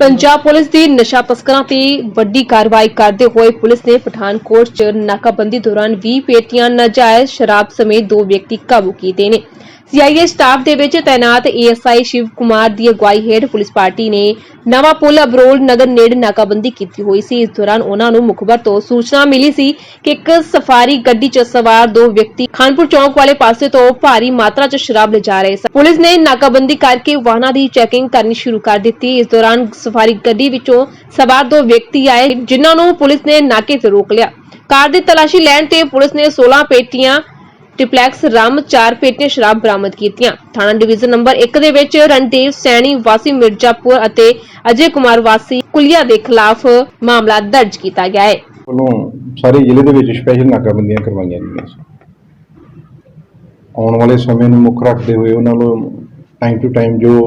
Punjab police ਦੀ ਨਸ਼ਾ ਤਸਕਰਾਂ ਤੇ ਵੱਡੀ ਕਾਰਵਾਈ ਕਰਦੇ ਹੋਏ ਪੁਲਿਸ ਨੇ ਪਠਾਨਕੋਟ 'ਚ ਨਾਕਾਬੰਦੀ ਦੌਰਾਨ 20 ਪੇਟੀਆਂ ਨਾਜਾਇਜ਼ ਸ਼ਰਾਬ ਸਮੇਤ ਦੋ ਵਿਅਕਤੀ ਕਾਬੂ ਕੀਤੇ ਨੇ। ਸੀਆਈਏ ਸਟਾਫ ਦੇ ਵਿੱਚ ਤਾਇਨਾਤ ਏਐਸਆਈ ਸ਼ਿਵ ਕੁਮਾਰ ਦੀ ਅਗਵਾਈ ਹੇਠ ਪੁਲਿਸ ਪਾਰਟੀ ਨੇ ਨਵਾਂ ਪੁਲ ਅਬਰੋਲ ਨਗਰ ਨੇੜੇ ਨਾਕਾਬੰਦੀ ਕੀਤੀ ਹੋਈ ਸੀ। ਇਸ ਦੌਰਾਨ ਉਹਨਾਂ ਨੂੰ ਮੁਖਬਰ ਤੋਂ ਸੂਚਨਾ ਮਿਲੀ ਸੀ ਕਿ ਇੱਕ ਸਫਾਰੀ ਗੱਡੀ 'ਚ ਸਵਾਰ ਦੋ ਵਿਅਕਤੀ ਖਾਨਪੁਰ ਚੌਂਕ ਵਾਲੇ ਪਾਸੇ ਤੋਂ ਭਾਰੀ ਮਾਤਰਾ 'ਚ ਸ਼ਰਾਬ ਲਿਜਾ ਰਹੇ ਸਨ। ਪੁਲਿਸ ਨੇ ਨਾਕਾਬੰਦੀ ਕਰਕੇ ਵਾਹਨਾਂ ਦੀ ਚੈਕਿੰਗ ਕਰਨੀ ਸ਼ੁਰੂ ਕਰ ਦਿੱਤੀ। ਇਸ ਦੌਰਾਨ ਸਫਾਰੀ ਗੱਡੀ ਵਿੱਚੋਂ ਸਵਾਰ ਦੋ ਵਿਅਕਤੀ ਆਏ, ਜਿਨ੍ਹਾਂ ਨੂੰ ਪੁਲਿਸ ਨੇ ਨਾਕੇ ਤੇ ਰੋਕ ਲਿਆ। ਕਾਰ ਦੀ ਤਲਾਸ਼ੀ ਲੈਣ ਤੇ ਪੁਲਿਸ ਨੇ 16 ਪੇਟੀਆਂ ਟ੍ਰਿਪਲੈਕਸ ਰਮ 4 ਪੇਟੀਆਂ ਸ਼ਰਾਬ ਬਰਾਮਦ ਕੀਤੀਆਂ। ਥਾਣਾ ਡਿਵੀਜ਼ਨ ਨੰਬਰ 1 ਦੇ ਵਿੱਚ ਰਣਦੇਵ ਸੈਣੀ, ਵਾਸੀ ਮਿਰਜ਼ਾਪੁਰ ਅਤੇ ਅਜੇ ਕੁਮਾਰ ਵਾਸੀ ਕੁਲੀਆ ਦੇ ਖਿਲਾਫ ਮਾਮਲਾ ਦਰਜ ਕੀਤਾ ਗਿਆ ਹੈ। ਵੱਲੋਂ ਸਾਰੇ ਜ਼ਿਲ੍ਹੇ ਦੇ ਵਿੱਚ ਸਪੈਸ਼ਲ ਨਾਕਾਬੰਦੀਆਂ ਕਰਵਾਈਆਂ ਗਈਆਂ ਸੀ। ਆਉਣ ਵਾਲੇ ਸਮੇਂ ਨੂੰ ਮੁੱਖ ਰੱਖਦੇ ਹੋਏ ਉਹਨਾਂ ਨੂੰ ਟਾਈਮ ਟੂ ਟਾਈਮ ਜੋ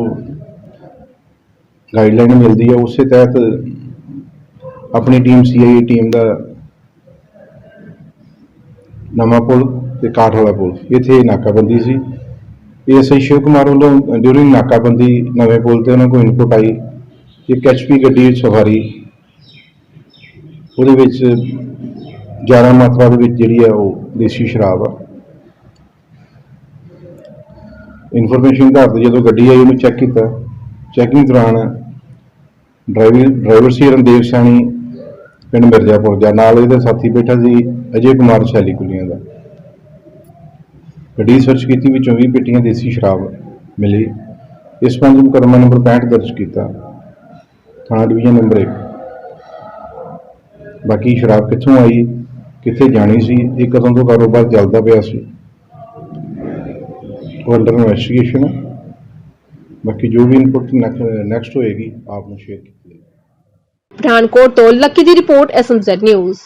ਗਾਈਡਲਾਈਨ ਮਿਲਦੀ ਹੈ ਉਸੇ ਤਹਿਤ ਆਪਣੀ ਟੀਮ ਸੀਆਈਏ ਟੀਮ ਦਾ ਨਵਾਂ ਪੁਲ ਤੇ ਕਾਠਵਾਲਾ ਪੁਲ। ਇੱਥੇ ਨਾਕਾਬੰਦੀ ਸੀ। ਐਸਆਈ ਸ਼ਿਵ ਕੁਮਾਰ ਵੱਲੋਂ ਡਿਊਰਿੰਗ ਨਾਕਾਬੰਦੀ ਨਵੇਂ ਪੁਲ ਤੇ ਉਹਨਾਂ ਕੋਲ ਇਨਪੁਟ ਆਈ ਕਿ ਇੱਕ ਐਚਪੀ ਗੱਡੀ ਸਵਾਰੀ। ਉਹਦੇ ਵਿੱਚ ਜ਼ਿਆਦਾ ਮਾਤਰਾ ਦੇ ਵਿੱਚ ਜਿਹੜੀ ਹੈ ਉਹ ਦੇਸੀ ਸ਼ਰਾਬ ਆ। ਇਨਫੋਰਮੇਸ਼ਨ ਦੇ ਤੇ ਜਦੋਂ ਗੱਡੀ ਆਈ, ਉਹਨੂੰ ਚੈੱਕ ਕੀਤਾ। ਚੈਕਿੰਗ ਦੌਰਾਨ ਡਰਾਈਵਰ ਡਰਾਈਵਰ ਸੀ ਰਣਦੇਵ ਸੈਣੀ, ਪਿੰਡ ਮਿਰਜ਼ਾਪੁਰ ਦਾ। ਨਾਲ ਇਹਦੇ ਸਾਥੀ ਬੈਠਾ ਸੀ ਅਜੇ ਕੁਮਾਰ ਸ਼ੈਲੀ ਕੁਲੀਆਂ ਦਾ। ਗੱਡੀ ਸਰਚ ਕੀਤੀ, ਵਿੱਚੋਂ 20 ਪੇਟੀਆਂ ਦੇਸੀ ਸ਼ਰਾਬ ਮਿਲੀ। ਇਸ ਪੰਜ ਮੁਕੱਦਮਾ ਨੰਬਰ 65 ਦਰਜ ਕੀਤਾ। ਥਾਣਾ ਡਿਵੀਜ਼ਨ ਨੰਬਰ 1 ਬਾਕੀ ਸ਼ਰਾਬ ਕਿੱਥੋਂ ਆਈ, ਕਿੱਥੇ ਜਾਣੀ ਸੀ, ਇਹ ਕਦੋਂ ਤੋਂ ਕਾਰੋਬਾਰ ਚੱਲਦਾ ਪਿਆ ਸੀ। ਉਹ ਅੰਡਰ ਇਨਵੈਸਟੀਗੇਸ਼ਨ ਬਾਕੀ ਜੋ ਵੀ ਇਨਪੁਟ ਨੈਕਸਟ ਹੋਏਗੀ, ਆਪ ਨੂੰ ਸ਼ੇਅਰ ਕੀਤੀ ਜਾਏਗੀ। ਪਠਾਨਕੋਟ ਤੋਂ ਲੱਕੀ ਦੀ ਰਿਪੋਰਟ ਐਸਐਮਜ਼ੈਡ ਨਿਊਜ਼